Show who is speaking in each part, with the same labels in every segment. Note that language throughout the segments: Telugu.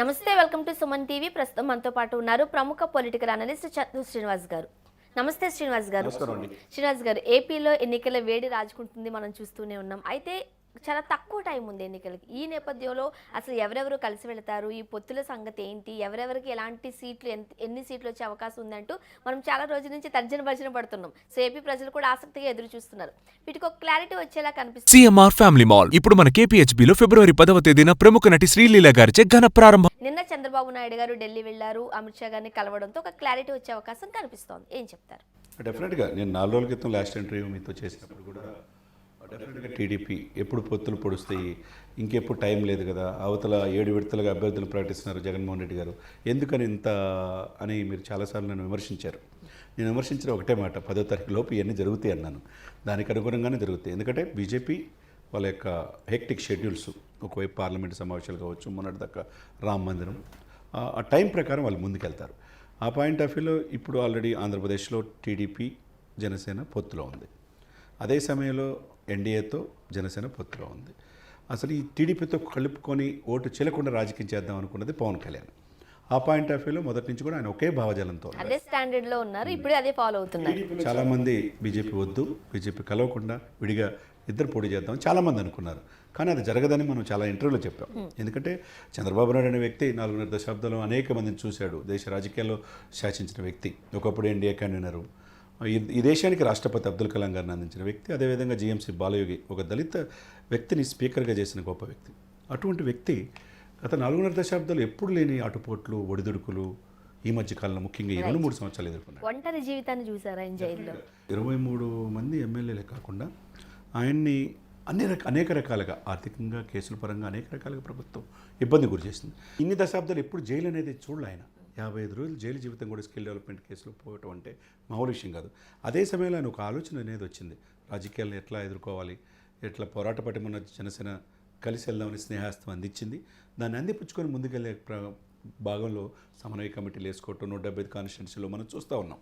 Speaker 1: నమస్తే వెల్కమ్ టు సుమన్ టీవీ. ప్రస్తుతం మనతో పాటు ఉన్నారు ప్రముఖ పొలిటికల్ అనలిస్ట్ చందు శ్రీనివాస్ గారు. నమస్తే శ్రీనివాస్ గారు. శ్రీనివాస్ గారు ఏపీలో ఎన్నికల వేడి రాజుకుంటుంది మనం చూస్తూనే ఉన్నాం. అయితే చాలా తక్కువ టైం ఉంది ఎన్నికలకి. ఈ నేపథ్యంలో అసలు ఎవరెవరు కలిసి వెళతారు? ఈ పొత్తుల సంగతి ఏంటి? ఎవరెవరికి ఎలాంటి సీట్లు ఎంత ఎన్ని సీట్లు వచ్చే అవకాశం ఉందంటూ మనం చాలా రోజుల నుంచి తర్జన భర్జన పడుతున్నాం. సో ఏపీ ప్రజలు కూడా ఆసక్తిగా ఎదురు చూస్తున్నారు. వీటికి ఒక క్లారిటీ వచ్చేలా కనిపిస్తుంది.
Speaker 2: CMR family mall. ఇప్పుడు మన కేపీహెచ్బీలో ఫిబ్రవరి పదవ తేదీన ప్రముఖ నటి శ్రీలీల గారిచే ఘన ప్రారంభం.
Speaker 1: నిన్న చంద్రబాబు నాయుడు గారు ఢిల్లీ వెళ్ళారు అమిత్ షా గారిని కలవడంతో ఒక క్లారిటీ వచ్చే అవకాశం కనిపిస్తోంది. ఏం చెప్తారు?
Speaker 3: డెఫినెట్గా నేను నాలుగు రోజుల క్రితం లాస్ట్ ఇంటర్వ్యూ మీతో చేసినప్పుడు కూడా డెఫినెట్గా టీడీపీ ఎప్పుడు పొత్తులు పొడుస్తాయి ఇంకెప్పుడు టైం లేదు కదా. అవతల ఏడు విడతలుగా అభ్యర్థులు ప్రకటిస్తున్నారు జగన్మోహన్ రెడ్డి గారు. ఎందుకని ఇంత అని మీరు చాలాసార్లు నన్ను విమర్శించారు. నేను విమర్శించిన ఒకటే మాట పదో తారీఖు లోపు ఇవన్నీ జరుగుతాయి అన్నాను. దానికి అనుగుణంగానే జరుగుతాయి. ఎందుకంటే బీజేపీ వాళ్ళ యొక్క హెక్టిక్ షెడ్యూల్స్ ఒకవైపు పార్లమెంట్ సమావేశాలు కావచ్చు మొన్నటి దాకా రామ మందిరం ఆ- ఆ టైం ప్రకారం వాళ్ళు ముందుకెళ్తారు. ఆ పాయింట్ ఆఫ్ వ్యూలో ఇప్పుడు ఆల్రెడీ ఆంధ్రప్రదేశ్లో టీడీపీ జనసేన పొత్తులో ఉంది. అదే సమయంలో ఎన్డీఏతో జనసేన పొత్తులో ఉంది. అసలు ఈ టీడీపీతో కలుపుకొని ఓటు చెల్లకుండా రాజకీయం చేద్దాం అనుకున్నది పవన్ కళ్యాణ్. ఆ పాయింట్ ఆఫ్ వ్యూలో మొదటి నుంచి కూడా ఆయన ఒకే భావజాలంతో ఉన్నారు.
Speaker 1: అదే స్టాండర్డ్లో ఉన్నారు ఇప్పుడే అదే ఫాలో అవుతున్నారు.
Speaker 3: చాలామంది బీజేపీ వద్దు బీజేపీ కలవకుండా విడిగా ఇద్దరు పోటీ చేద్దాం చాలామంది అనుకున్నారు. కానీ అది జరగదని మనం చాలా ఇంటర్వ్యూలో చెప్పాం. ఎందుకంటే చంద్రబాబు నాయుడు అనే వ్యక్తి నాలుగున్నర దశాబ్దంలో అనేక మందిని చూశాడు. దేశ రాజకీయాల్లో శాసించిన వ్యక్తి. ఒకప్పుడు ఎన్డీఏ కన్వీనరు ఈ- దేశానికి రాష్ట్రపతి అబ్దుల్ కలాం గారిని అందించిన వ్యక్తి అదేవిధంగా జీఎంసీ బాలయోగి ఒక దళిత వ్యక్తిని స్పీకర్గా చేసిన గొప్ప వ్యక్తి. అటువంటి వ్యక్తి గత నాలుగున్నర దశాబ్దాలు ఎప్పుడు లేని అటుపోట్లు ఒడిదుడుకులు ఈ మధ్య కాలంలో ముఖ్యంగా ఈ రెండు మూడు సంవత్సరాలు ఎదుర్కొన్నారు
Speaker 1: ఒంటరి జీవితాన్ని చూసారా ఆయన జైల్లో?
Speaker 3: ఇరవై మూడు మంది ఎమ్మెల్యేలే కాకుండా ఆయన్ని అన్ని రక అనేక రకాలుగా ఆర్థికంగా కేసుల పరంగా అనేక రకాలుగా ప్రభుత్వం ఇబ్బంది గురి చేసింది. ఇన్ని దశాబ్దాలు ఎప్పుడు జైలు అనేది చూడలే ఆయన. యాభై ఐదు రోజులు జైలు జీవితం కూడా స్కిల్ డెవలప్మెంట్ కేసులో పోవటం అంటే మామూలు విషయం కాదు. అదే సమయంలో ఆయన ఒక ఆలోచన అనేది వచ్చింది. రాజకీయాలను ఎట్లా ఎదుర్కోవాలి? ఎట్లా పోరాట పటిమన్న జనసేన కలిసి వెళ్దామని స్నేహాస్తం అందించింది. దాన్ని అందిపుచ్చుకొని ముందుకెళ్ళే ప్ర- భాగంలో సమన్వయ కమిటీలు వేసుకోవటం నూట డెబ్బై ఐదు కాన్స్టిట్యున్సీలో మనం చూస్తూ ఉన్నాం.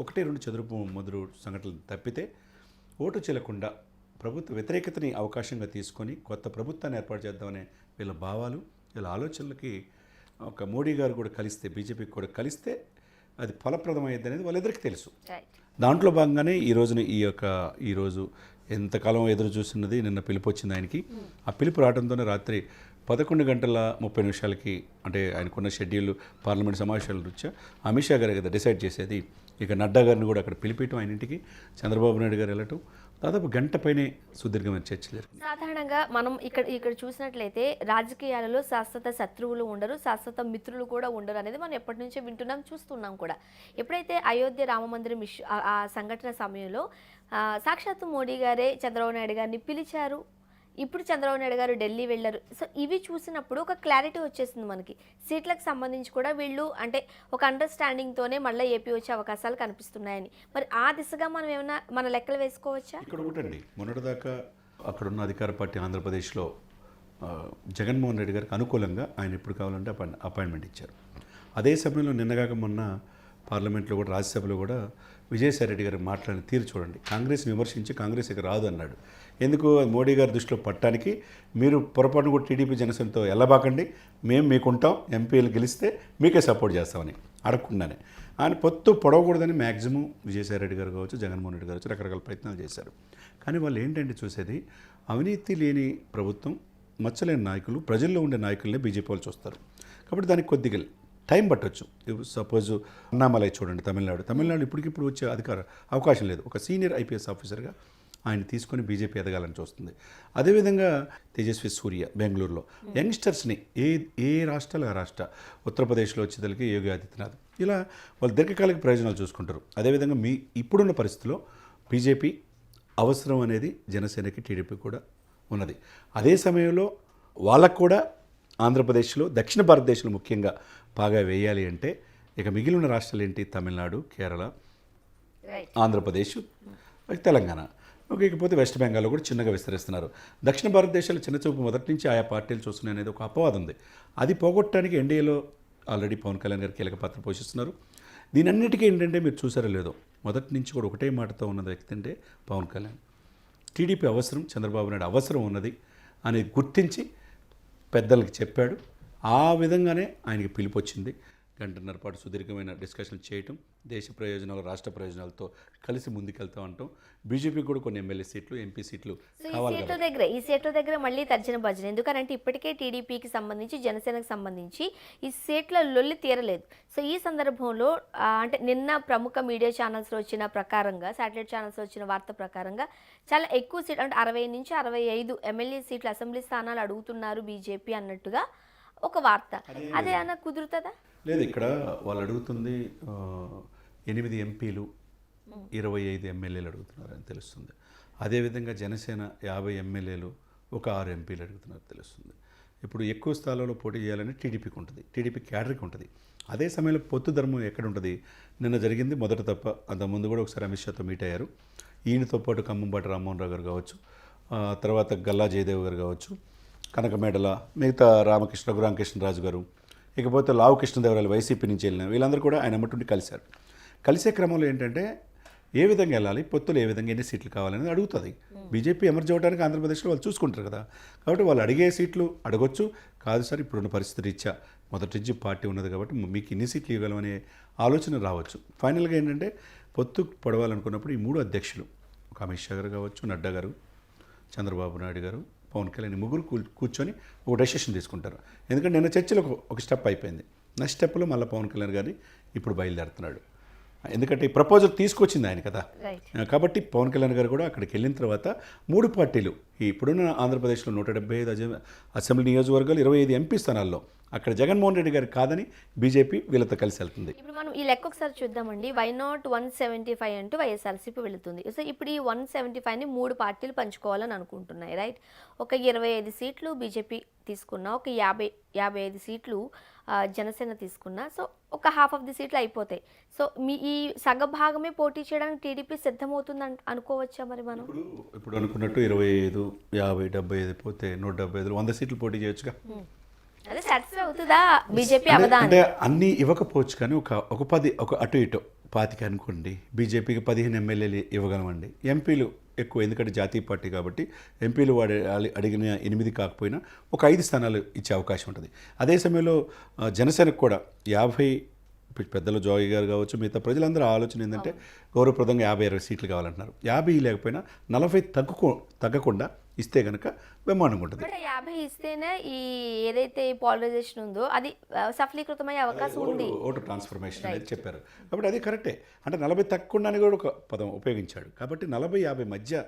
Speaker 3: ఒకటే రెండు చదురుపు మొదలు సంఘటనలు తప్పితే ఓటు చెల్లకుండా ప్రభుత్వ వ్యతిరేకతని అవకాశంగా తీసుకొని కొత్త ప్రభుత్వాన్ని ఏర్పాటు చేద్దామనే వీళ్ళ భావాలు వీళ్ళ ఆలోచనలకి ఒక మోడీ గారు కూడా కలిస్తే బీజేపీకి కూడా కలిస్తే అది ఫలప్రదమైంది అనేది వాళ్ళిద్దరికీ తెలుసు. దాంట్లో భాగంగానే ఈ రోజున ఈ యొక్క ఈరోజు ఎంతకాలం ఎదురు చూస్తున్నది నిన్న పిలుపు వచ్చింది ఆయనకి. ఆ పిలుపు రావడంతోనే రాత్రి పదకొండు గంటల ముప్పై నిమిషాలకి అంటే ఆయనకున్న షెడ్యూల్ పార్లమెంట్ సమావేశాల రీత్యా అమిత్ షా గారు కదా డిసైడ్ చేసేది. ఇక నడ్డా గారిని కూడా అక్కడ పిలిపించడం ఆయన ఇంటికి. చంద్రబాబు నాయుడు గారు వెళ్ళటం. దాదాపు గంట పైనే సుదీర్ఘమైన చర్చలు జరిగింది
Speaker 1: సాధారణంగా మనం ఇక్కడ ఇక్కడ చూసినట్లయితే రాజకీయాలలో శాశ్వత శత్రువులు ఉండరు శాశ్వత మిత్రులు కూడా ఉండరు అనేది మనం ఎప్పటి నుంచో వింటున్నాం చూస్తున్నాం కూడా. ఎప్పుడైతే అయోధ్య రామ మందిరం ఇష్యూ ఆ- సంఘటన సమయంలో సాక్షాత్తు మోడీ గారే చంద్రబాబు నాయుడు గారిని పిలిచారు ఇప్పుడు చంద్రబాబు నాయుడు గారు ఢిల్లీ వెళ్ళారు. సో ఇవి చూసినప్పుడు ఒక క్లారిటీ వచ్చేసింది మనకి. సీట్లకు సంబంధించి కూడా వీళ్ళు అంటే ఒక అండర్స్టాండింగ్తోనే మళ్ళీ ఏపీ వచ్చే అవకాశాలు కనిపిస్తున్నాయని. మరి ఆ దిశగా మనం ఏమైనా మన లెక్కలు వేసుకోవచ్చా?
Speaker 3: ఇక్కడ ఒకటండి. మొన్నటిదాకా అక్కడున్న అధికార పార్టీ ఆంధ్రప్రదేశ్లో జగన్మోహన్ రెడ్డి గారికి అనుకూలంగా ఆయన ఎప్పుడు కావాలంటే అపాయింట్మెంట్ ఇచ్చారు. అదే సమయంలో నిన్నగాక మొన్న పార్లమెంట్లో కూడా రాజ్యసభలో కూడా విజయసాయి రెడ్డి గారు మాట్లాడిన తీరు చూడండి. కాంగ్రెస్ విమర్శించి కాంగ్రెస్ ఇక రాదు అన్నాడు. ఎందుకు? మోడీ గారి దృష్టిలో పట్టడానికి మీరు పొరపాటు కూడా టీడీపీ జనసేనతో ఎల్లబాకండి మేము మీకుంటాం. ఎంపీలు గెలిస్తే మీకే సపోర్ట్ చేస్తామని అడగకుండానే. ఆయన పొత్తు పొడవకూడదని మ్యాక్సిమం విజయసాయి రెడ్డి గారు కావచ్చు జగన్మోహన్ రెడ్డి గారు కావచ్చు రకరకాల ప్రయత్నాలు చేశారు. కానీ వాళ్ళు ఏంటంటే చూసేది? అవినీతి లేని ప్రభుత్వం మచ్చలేని నాయకులు ప్రజల్లో ఉండే నాయకులనే బీజేపీ వాళ్ళు చూస్తారు. కాబట్టి దానికి కొద్దిగా టైం పట్టొచ్చు. సపోజ్ అన్నామలై చూడండి తమిళనాడు. తమిళనాడు ఇప్పటికిప్పుడు వచ్చే అధికార అవకాశం లేదు. ఒక సీనియర్ ఐపీఎస్ ఆఫీసర్గా ఆయన తీసుకొని బీజేపీ ఎదగాలని చూస్తుంది. అదేవిధంగా తేజస్వి సూర్య బెంగళూరులో. యంగ్స్టర్స్ని ఏ ఏ రాష్ట్రాలు? ఆ రాష్ట్ర. ఉత్తరప్రదేశ్లో వచ్చేదలికి యోగి ఆదిత్యనాథ్. ఇలా వాళ్ళు దీర్ఘకాలిక ప్రయోజనాలు చూసుకుంటారు. అదేవిధంగా మీ ఇప్పుడున్న పరిస్థితిలో బీజేపీ అవసరం అనేది జనసేనకి టీడీపీ కూడా ఉన్నది. అదే సమయంలో వాళ్ళకు కూడా ఆంధ్రప్రదేశ్లో దక్షిణ భారతదేశంలో ముఖ్యంగా బాగా వేయాలి అంటే ఇక మిగిలిన రాష్ట్రాలు ఏంటి? తమిళనాడు కేరళ ఆంధ్రప్రదేశ్ తెలంగాణ. ఓకే, ఇకపోతే వెస్ట్ బెంగాల్లో కూడా చిన్నగా విస్తరిస్తున్నారు. దక్షిణ భారతదేశాలు చిన్న చూపు మొదటి నుంచి ఆయా పార్టీలు చూస్తున్నాయి అనేది ఒక అపవాదం ఉంది. అది పోగొట్టడానికి ఎన్డీఏలో ఆల్రెడీ పవన్ కళ్యాణ్ గారు కీలక పాత్ర పోషిస్తున్నారు. దీని అన్నిటికీ ఏంటంటే మీరు చూసారో లేదో మొదటి నుంచి కూడా ఒకటే మాటతో ఉన్న వ్యక్తి అంటే పవన్ కళ్యాణ్. టీడీపీ అవసరం చంద్రబాబు నాయుడు అవసరం ఉన్నది అనేది గుర్తించి పెద్దలకి చెప్పాడు. ఆ విధంగానే ఆయనకి పిలుపు వచ్చింది. గంటన్నర పాటు సుదీర్ఘమైన డిస్కషన్ చేయటం దేశ ప్రయోజనాలు రాష్ట్ర ప్రయోజనాలతో కలిసి ముందుకెళ్తా ఉంటాం బీజేపీ కూడా కొన్ని ఎమ్మెల్యే సీట్లు ఎంపీ సీట్లు
Speaker 1: సో ఈ
Speaker 3: కావాలి
Speaker 1: సీట్ల దగ్గర ఈ సీట్ల దగ్గర మళ్ళీ తర్జన భజన. ఎందుకంటే ఇప్పటికే టీడీపీకి సంబంధించి జనసేనకు సంబంధించి ఈ సీట్ల లొల్లి తీరలేదు. సో ఈ సందర్భంలో అంటే నిన్న ప్రముఖ మీడియా ఛానల్స్లో వచ్చిన ప్రకారంగా శాటిలైట్ ఛానల్స్లో వచ్చిన వార్త ప్రకారంగా చాలా ఎక్కువ సీట్ అంటే అరవై నుంచి అరవై ఐదు ఎమ్మెల్యే సీట్లు అసెంబ్లీ స్థానాలు అడుగుతున్నారు బీజేపీ అన్నట్టుగా ఒక వార్త. అదే అన్న కుదురుతుందా?
Speaker 3: లేదు ఇక్కడ వాళ్ళు అడుగుతుంది ఎనిమిది ఎంపీలు ఇరవై ఐదు ఎమ్మెల్యేలు అడుగుతున్నారని తెలుస్తుంది. అదేవిధంగా జనసేన యాభై ఎమ్మెల్యేలు ఒక ఆరు ఎంపీలు అడుగుతున్నారు తెలుస్తుంది. ఇప్పుడు ఎక్కువ స్థానంలో పోటీ చేయాలని టీడీపీకి ఉంటుంది టీడీపీ క్యాడర్కి ఉంటుంది. అదే సమయంలో పొత్తు ధర్మం ఎక్కడ ఉంటుంది నిన్న జరిగింది మొదట తప్ప అంత ముందు కూడా ఒకసారి అమిత్ షాతో మీట్ అయ్యారు. ఈయనతో పాటు ఖమ్మంపాటి రామ్మోహన్ రావు గారు కావచ్చు తర్వాత గల్లా జయదేవ్ గారు కావచ్చు కనకమేడల మిగతా రామకృష్ణ రఘురామకృష్ణరాజు గారు ఇకపోతే లావు కృష్ణదేవరాయలు వైసీపీ నుంచి వెళ్ళిన వీళ్ళందరూ కూడా ఆయన అమ్మటుండి కలిశారు. కలిసే క్రమంలో ఏంటంటే ఏ విధంగా వెళ్ళాలి పొత్తులు ఏ విధంగా ఎన్ని సీట్లు కావాలనేది అడుగుతుంది. బీజేపీ ఎమర్జ్ అవ్వడానికి ఆంధ్రప్రదేశ్లో వాళ్ళు చూసుకుంటారు కదా. కాబట్టి వాళ్ళు అడిగే సీట్లు అడగొచ్చు. కాదు సార్ ఇప్పుడున్న పరిస్థితి రీత్యా మొదటి నుంచి పార్టీ ఉన్నది కాబట్టి మీకు ఇన్ని సీట్లు ఇవ్వగలమనే ఆలోచన రావచ్చు. ఫైనల్గా ఏంటంటే పొత్తు పొడవాలనుకున్నప్పుడు ఈ మూడు అధ్యక్షులు ఒక అమిత్ షా గారు కావచ్చు నడ్డా గారు చంద్రబాబు నాయుడు గారు పవన్ కళ్యాణ్ ముగ్గురు కూర్చొని ఒక డెసిషన్ తీసుకుంటారు. ఎందుకంటే నిన్న చర్చలో ఒక- ఒక స్టెప్ అయిపోయింది. నెక్స్ట్ స్టెప్లో మళ్ళీ పవన్ కళ్యాణ్ గారిని ఇప్పుడు బయలుదేరుతున్నాడు. ఎందుకంటే ఈ ప్రపోజల్ తీసుకొచ్చింది ఆయన కదా. కాబట్టి పవన్ కళ్యాణ్ గారు కూడా అక్కడికి వెళ్ళిన తర్వాత మూడు పార్టీలు ఇప్పుడున్న ఆంధ్రప్రదేశ్లో నూట డెబ్బై ఐదు అసెంబ్లీ నియోజకవర్గాలు ఇరవై ఐదు ఎంపీ స్థానాల్లో అక్కడ జగన్మోహన్ రెడ్డి గారు కాదని బీజేపీ వీళ్ళతో కలిసి వెళ్తుంది.
Speaker 1: ఇప్పుడు మనం ఈ లెక్క ఒకసారి చూద్దామండి. Why not one seventy five అంటూ వైఎస్ఆర్సీపీ వెళుతుంది. సో ఇప్పుడు ఈ వన్ సెవెంటీ ఫైవ్ని మూడు పార్టీలు పంచుకోవాలని అనుకుంటున్నాయి రైట్ ఒక ఇరవై ఐదు సీట్లు బీజేపీ తీసుకున్నా ఒక యాభై యాభై ఐదు సీట్లు జనసేన తీసుకున్నా. సో ఒక హాఫ్ ఆఫ్ ది సీట్లు అయిపోతాయి. సో మీ ఈ సగ భాగమే పోటీ చేయడానికి టీడీపీ సిద్ధమవుతుంది అన్- అనుకోవచ్చా మరి మనం?
Speaker 3: ఇప్పుడు ఇప్పుడు అనుకున్నట్టు ఇరవై ఐదు యాభై డెబ్బై ఐదు పోతే నూట డెబ్బై ఐదు వంద సీట్లు పోటీ చేయొచ్చుగా.
Speaker 1: అదే సాటిస్ఫై అవుతుందా? బీజేపీ
Speaker 3: అంటే అన్నీ ఇవ్వకపోవచ్చు కానీ ఒక ఒక పది ఒక అటు ఇటు. పాతిక అనుకోండి బీజేపీకి పదిహేను ఎమ్మెల్యేలు ఇవ్వగలమండి. ఎంపీలు ఎక్కువ ఎందుకంటే జాతీయ పార్టీ కాబట్టి ఎంపీలు వాడి అడి- అడిగిన ఎనిమిది కాకపోయినా ఒక ఐదు స్థానాలు ఇచ్చే అవకాశం ఉంటుంది. అదే సమయంలో జనసేనకు కూడా యాభై పెద్దలు జోగి గారు కావచ్చు మిగతా ప్రజలందరూ ఆలోచన ఏంటంటే గౌరవప్రదంగా యాభై అరవై సీట్లు కావాలంటున్నారు. యాభై లేకపోయినా నలభై తగ్గుకో తగ్గకుండా ఇస్తే కనుక బ్రహ్మాండంగా ఉంటుంది.
Speaker 1: యాభై ఇస్తేనే ఈ ఏదైతే పోలరైజేషన్ ఉందో అది సఫలీకృతమయ్యే అవకాశం ఉంది.
Speaker 3: ఓటు- ట్రాన్స్ఫర్మేషన్ అనేది చెప్పారు. కాబట్టి అది కరెక్టే. అంటే నలభై తక్కువ అని కూడా ఒక పదం ఉపయోగించాడు. కాబట్టి నలభై యాభై మధ్య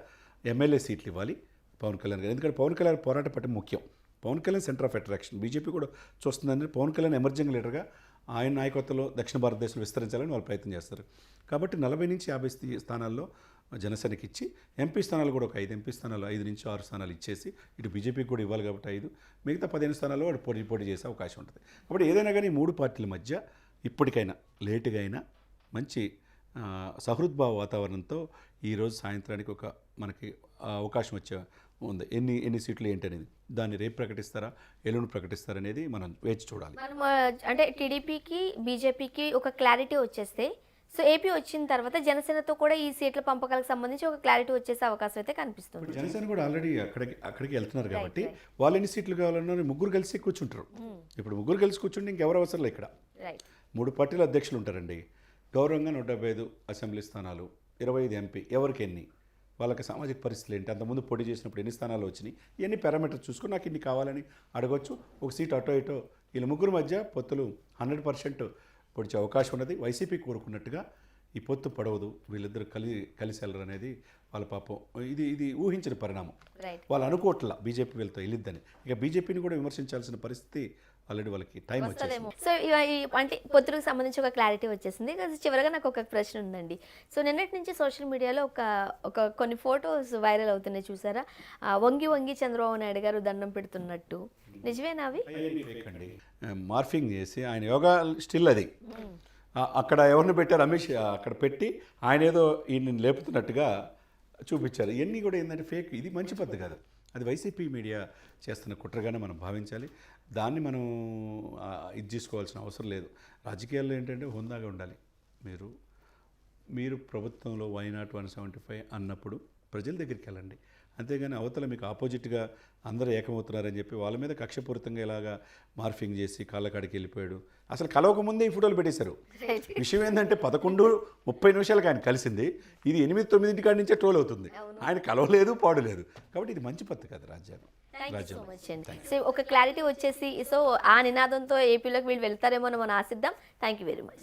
Speaker 3: ఎమ్మెల్యే సీట్లు ఇవ్వాలి పవన్ కళ్యాణ్ గారు. ఎందుకంటే పవన్ కళ్యాణ్ పోరాట పట్ల ముఖ్యం. Pawan Kalyan centre of attraction BJP కూడా చూస్తుందని పవన్ కళ్యాణ్ ఎమర్జింగ్ లీడర్గా ఆయన నాయకత్వంలో దక్షిణ భారతదేశంలో విస్తరించాలని వాళ్ళు ప్రయత్నం చేస్తారు. కాబట్టి నలభై నుంచి యాభై స్థానాల్లో జనసేనకి ఇచ్చి ఎంపీ స్థానాలు కూడా ఒక ఐదు ఎంపీ స్థానాలు ఐదు నుంచి ఆరు స్థానాలు ఇచ్చేసి ఇటు బీజేపీకి కూడా ఇవ్వాలి కాబట్టి ఐదు. మిగతా పదిహేను స్థానాల్లో వాడు పోటీ పోటీ చేసే అవకాశం ఉంటుంది. కాబట్టి ఏదైనా కానీ మూడు పార్టీల మధ్య ఇప్పటికైనా లేటుగా అయినా మంచి సహృద్భావ వాతావరణంతో ఈరోజు సాయంత్రానికి ఒక మనకి అవకాశం వచ్చే ఉంది. ఎన్ని ఎన్ని సీట్లు ఏంటనేది. దాన్ని రేపు ప్రకటిస్తారా ఎల్లుండి ప్రకటిస్తారనేది మనం వేచి చూడాలి.
Speaker 1: మనం అంటే టీడీపీకి బీజేపీకి ఒక క్లారిటీ వచ్చేస్తే సో ఏపీ వచ్చిన తర్వాత జనసేనతో కూడా ఈ సీట్ల పంపకాలకు సంబంధించి ఒక క్లారిటీ వచ్చేసే అవకాశం అయితే కనిపిస్తుంది.
Speaker 3: జనసేన కూడా ఆల్రెడీ అక్కడికి అక్కడికి వెళ్తున్నారు కాబట్టి వాళ్ళు ఎన్ని సీట్లు కావాలన్నా ముగ్గురు కలిసి కూర్చుంటారు. ఇప్పుడు ముగ్గురు కలిసి కూర్చుంటే ఇంకెవరు అవసరం లేదు ఇక్కడ. మూడు పార్టీల అధ్యక్షులు ఉంటారండి. గౌరవంగా నూట డెబ్బై ఐదు అసెంబ్లీ స్థానాలు ఇరవై ఐదు ఎంపీ ఎవరికి ఎన్ని? వాళ్ళకి సామాజిక పరిస్థితులు ఏంటి? అంతకుముందు పోటీ చేసినప్పుడు ఎన్ని స్థానాలు వచ్చినాయి? ఇవన్నీ పారామీటర్స్ చూసుకుని నాకు ఇన్ని కావాలని అడగొచ్చు. ఒక సీట్ అటో ఇటో వీళ్ళ ముగ్గురు మధ్య పొత్తులు హండ్రెడ్ పర్సెంట్ పొడిచే అవకాశం ఉన్నది. వైసీపీ కోరుకున్నట్టుగా ఈ పొత్తు పడవదు. వీళ్ళిద్దరు కలి కలిసి వెళ్ళరు అనేది వాళ్ళ పాపం. ఇది ఇది ఊహించిన పరిణామం. వాళ్ళు అనుకోవట్లా బీజేపీ వీళ్ళతో వెళ్ళిద్దని. ఇక బీజేపీని కూడా విమర్శించాల్సిన పరిస్థితి ఆల్రెడీ వాళ్ళకి టైం వచ్చేసింది.
Speaker 1: సో అంటే పొత్తులకు సంబంధించి ఒక క్లారిటీ వచ్చేసింది. చివరగా నాకు ఒక ప్రశ్న ఉందండి. సో నిన్నటి నుంచి సోషల్ మీడియాలో ఒక ఒక కొన్ని ఫొటోస్ వైరల్ అవుతున్నాయి చూసారా? వంగి వంగి చంద్రబాబు నాయుడు గారు దండం పెడుతున్నట్టు. నిజమేనా అవి?
Speaker 3: మార్ఫింగ్ చేసి ఆయన యోగా స్టిల్ అది. అక్కడ ఎవరిని పెట్టారు అమిత్ షా అక్కడ పెట్టి ఆయన ఏదో ఈయన లేపుతున్నట్టుగా చూపించారు ఇవన్నీ కూడా ఏంటంటే ఫేక్ ఇది మంచి పద్ధతి కాదు. అది వైసీపీ మీడియా చేస్తున్న కుట్రగానే మనం భావించాలి. దాన్ని మనం ఇది చేసుకోవాల్సిన అవసరం లేదు. రాజకీయాల్లో ఏంటంటే హుందాగా ఉండాలి. మీరు మీరు ప్రభుత్వంలో why not one seventy five అన్నప్పుడు ప్రజల దగ్గరికి వెళ్ళండి. అంతేగాని అవతల మీకు ఆపోజిట్గా అందరూ ఏకమవుతున్నారని చెప్పి వాళ్ళ మీద కక్షపూరితంగా ఇలాగా మార్ఫింగ్ చేసి కాళ్ళకాడికి వెళ్ళిపోయాడు. అసలు కలవక ముందే ఈ ఫోటోలు పెట్టేశారు. విషయం ఏంటంటే పదకొండు ముప్పై నిమిషాలకు ఆయన కలిసింది. ఇది ఎనిమిది తొమ్మిదింటి కాడి నుంచే ట్రోల్ అవుతుంది. ఆయన కలవలేదు పాడలేదు. కాబట్టి ఇది మంచి పద్ధతి కదా రాజ్యాంగం
Speaker 1: సో ఒక క్లారిటీ వచ్చేసి సో ఆ నినాదంతో ఏపీలోకి వీళ్ళు వెళ్తారేమో అని మనం ఆశిద్దాం. Thank you very much